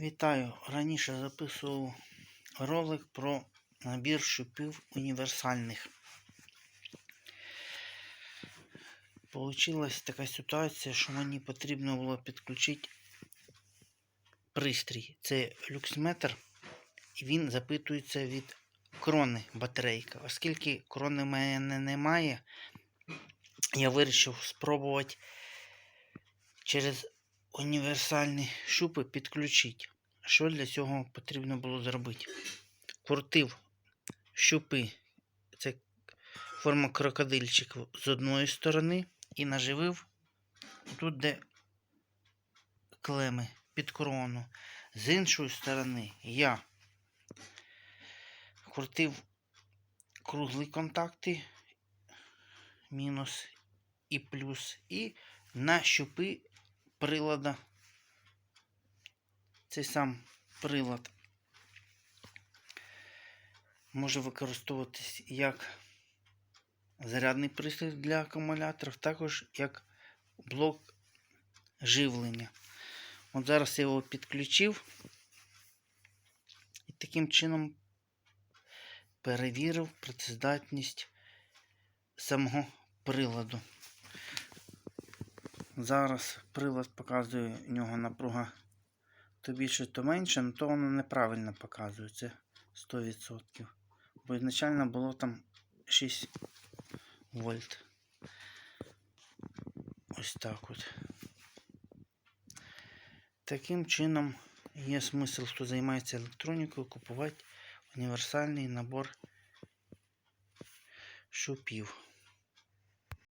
Вітаю! Раніше записував ролик про набір шипів універсальних. Получилась така ситуація, що мені потрібно було підключити пристрій. Це люксметр, і він запитується від крони батарейка. Оскільки крони в мене немає, я вирішив спробувати через універсальні шупи підключити. Що для цього потрібно було зробити? Крутив щупи, це форма крокодильчика з одної сторони, і наживив тут, де клеми під крону. З іншої сторони я крутив круглі контакти, мінус і плюс, і на щупи прилада. Цей сам прилад може використовуватись як зарядний пристрій для акумуляторів, також як блок живлення. От зараз я його підключив і таким чином перевірив працездатність самого приладу. Зараз прилад показує в нього напруга то більше, то менше, але то воно неправильно показує. Це 100%. Бо ізначально було там 6 вольт. Ось так от. Таким чином є смисл, хто займається електронікою, купувати універсальний набор шупів.